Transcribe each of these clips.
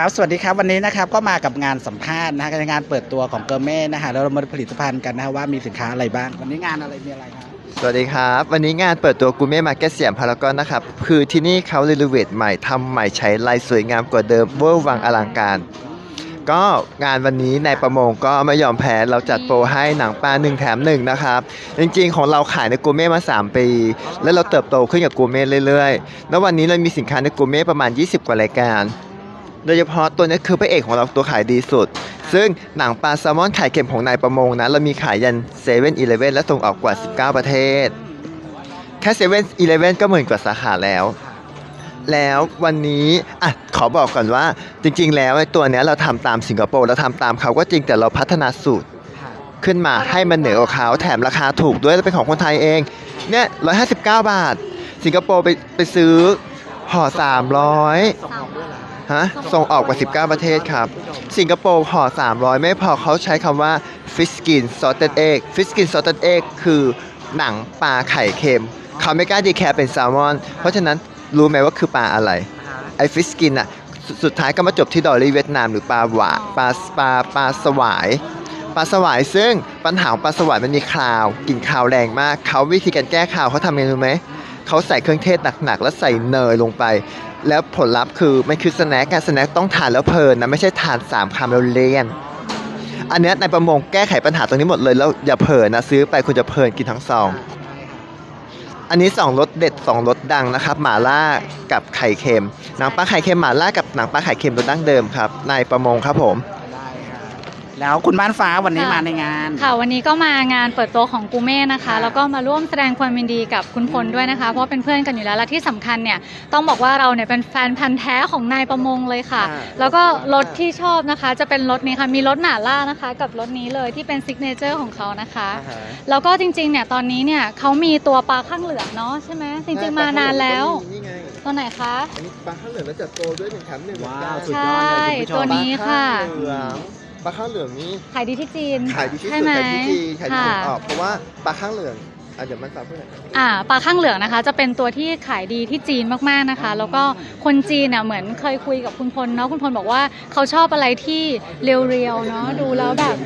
ครับ สวัสดีครับ วันนี้นะครับก็มากับงานสัมภาษณ์นะฮะงานเปิดตัวของเกอร์เม่นะฮะแล้วเรามาผลิตภัณฑ์กันนะฮะว่ามีสินค้าอะไรบ้าง วันนี้งานอะไรมีอะไรครับ สวัสดีครับ วันนี้งานเปิดตัวกูเม่มาร์เก็ตเสียมพารากอนนะครับ คือที่นี่เขารีโนเวทใหม่ทำใหม่ใช้ลายสวยงามกว่าเดิมเวอร์วังอลังการ ก็งานวันนี้ในประมงก็ไม่ยอมแพ้เราจัดโปรให้หนังปลา1แถม1นะครับ จริงๆ ของเราขายในกูเม่มา 3 ปี แล้วเราเติบโตขึ้นกับกูเม่เรื่อยๆ แล้ววันนี้เรามีสินค้าในกูเม่ประมาณ 20 กว่ารายการ โดยเฉพาะตัวนี้คือพระเอกของเราตัวขายดีสุด ซึ่งหนังปลาแซลมอนไข่เค็มของนายประมงนะเรามีขายยันเซเว่นอีเลฟเว่นและส่งออกกว่า 19 ประเทศ แค่เซเว่นอีเลฟเว่นก็หมื่นกว่าสาขาแล้ว แล้ววันนี้อะขอบอกก่อนว่าจริง ๆ แล้วตัวนี้เราทำตามสิงคโปร์เราทำตามเขาก็จริงแต่เราพัฒนาสูตรขึ้นมาให้มันเหนือกว่าเขาแถมราคาถูกด้วยและเป็นของคนไทยเองเนี่ย159บเก้าบาท สิงคโปร์ไปไปซื้อห่อ300 ฮะส่งออกกว่า 19 ประเทศครับ สิงคโปร์ห่อ 300 ไม่พอเขาใช้คำว่า fish skin salted egg fish skin salted egg คือหนังปลาไข่เค็ม เขาไม่กล้าดีแคร์เป็นแซลมอน เพราะฉะนั้นรู้ไหมว่าคือปลาอะไรไอฟิสกินอะสุดสุดท้ายก็มาจบที่ดอลลี่เวียดนามหรือปลาหวาปลาปลาปลาสวายปลาสวายซึ่งปัญหาของปลาสวายมันมีคราวกลิ่นคาวแรงมาก เขาวิธีการแก้คาวเขาทำยังไงรู้ไหมเขาใส่เครื่องเทศหนักๆ แล้วใส่เนยลงไป แล้วผลลัพธ์คือมันคือสแน็คการสแน็คต้องทานแล้วเพลินนะ ไม่ใช่ทาน3คำแล้วเลี่ยน อันเนี้ยในประมงแก้ไขปัญหาตรงนี้หมดเลยแล้วอย่าเพลินนะซื้อไปคุณจะเพลินกินทั้งซอง อันนี้2รสเด็ด2รสดังนะครับหม่าล่ากับไข่เค็มหนังปลาไข่เค็มหม่าล่ากับหนังปลาไข่เค็มรสดั้งเดิมครับในประมงครับผม แล้วคุณบ้านฟ้าวันนี้ค่ะ มาในงาน ค่ะวันนี้ก็มางานเปิดตัวของกูเม่นะคะ แล้วก็มาร่วมแสดงความยินดีกับคุณพลด้วยนะคะ เพราะว่าเป็นเพื่อนกันอยู่แล้วและที่สำคัญเนี่ยต้องบอกว่าเราเนี่ยเป็นแฟนพันธ์แท้ของนายประมงเลยค่ะ อ่า แล้วก็รถที่ชอบนะคะ จะเป็นรถนี้ค่ะมีรถหม่าล่านะคะ กับรถนี้เลยที่เป็นซิกเนเจอร์ของเขานะคะแล้วก็จริงๆเนี่ยตอนนี้เนี่ยเขามีตัวปลาข้างเหลืองเนาะใช่ไหมจริงๆมานานแล้วนี่ไงตัวไหนคะ อันนี้ปลาข้าวเหลืองแล้วจัดโตด้วยหนึ่งแถมหนึ่งว้าวสุดใชยอดเล่ยคุณผู้ชตัวมนี้ค่ะ ปลาข้าวเหลือง นี่ขายดีที่จีนขายดีที่สุใช่ดไหมขายที่จีนขายที่ส่งอค่ะอกเพราะว่าปลาข้าวเหลืองอะเดี๋ยวมันฝากเพื่อน อ่าปลาข้างเหลืองนะคะ จะเป็นตัวที่ขายดีที่จีนมากๆนะคะ แล้วก็คนจีนเนี่ยเหมือนเคยคุยกับคุณพลเนาะคุณพลบอกว่าเขาชอบอะไรที่เรียวๆเนาะดูแล้วแบบ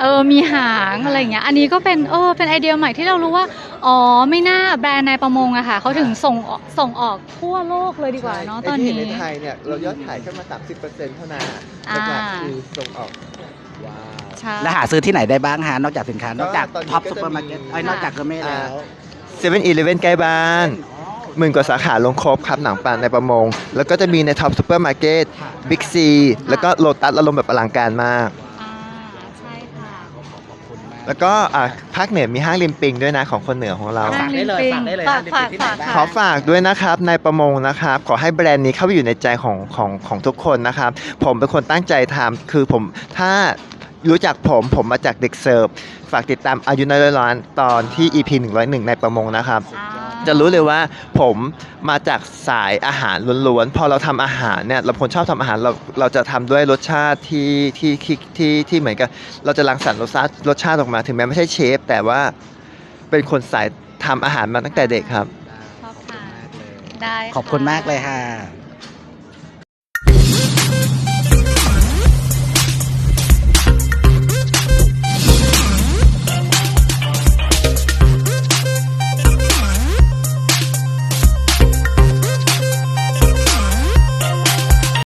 เออ มีหางอะไรอย่างเงี้ย อันนี้ก็เป็น เออ เป็นไอเดียใหม่ที่เรารู้ว่า อ๋อ ไม่น่าแบรนด์ในประมงอะค่ะ เขาถึงส่งออกส่งออกทั่วโลกเลยดีกว่าเนาะตอนไที่นี้เห็ในไทยเนี่ยเรายอดขายแค่มา 30%เท่านั้นอ่าหลักๆคือส่งออกว้าว ใช่ แล้วหาซื้อที่ไหนได้บ้างฮะนอกจากสินค้านอกจากตอนนี้ท็อปก็ซูจะเปอร์มาร์เก็ตมี ไอ้ยนอกจากเกอร์เม่แล้ว เซเว่นอีเลฟเว่นใกล้บ้านหมื่นกว่าสาขาลงครบครับหนังปลาในประมง แล้วก็จะมีในท็อปซูเปอร์มาร์เก็ตบิ๊กซีแล้วก็โลตัสอารมณ์แบบอลังการมาก อ่า ใช่ค่ะ แล้วก็อะภาคเหนือมีห้างริมปิงด้วยนะของคนเหนือของเรา ฝากได้เลยฝากได้เลยฝากนะฝากที่ไหนฝากบ้างค่ะขอฝากด้วยนะครับในประมงนะครับ ขอให้แบรนด์นี้เข้าไปอยู่ในใจของของของทุกคนนะครับ ผมเป็นคนตั้งใจทำคือผมถ้า รู้จักผมผมมาจากเด็กเสิร์ฟ ฝากติดตามอายุน้อยร้านตอนที่ EP 101 ในประมงนะครับอ่าจะรู้เลยว่าผมมาจากสายอาหารล้วนๆ พอเราทำอาหารเนี่ยเราคนชอบทำอาหารเราเราจะทำด้วยรสชาติที่ที่ที่ที่ที่เหมือนกับเราจะรังสรรค์รสชาติรสชาติออกมาถึงแม้ไม่ใช่เชฟ แต่ว่าเป็นคนสายทำอาหารมาตั้งแต่เด็กครับชอบทานได้ขอบคุณะมากเลยค่ะ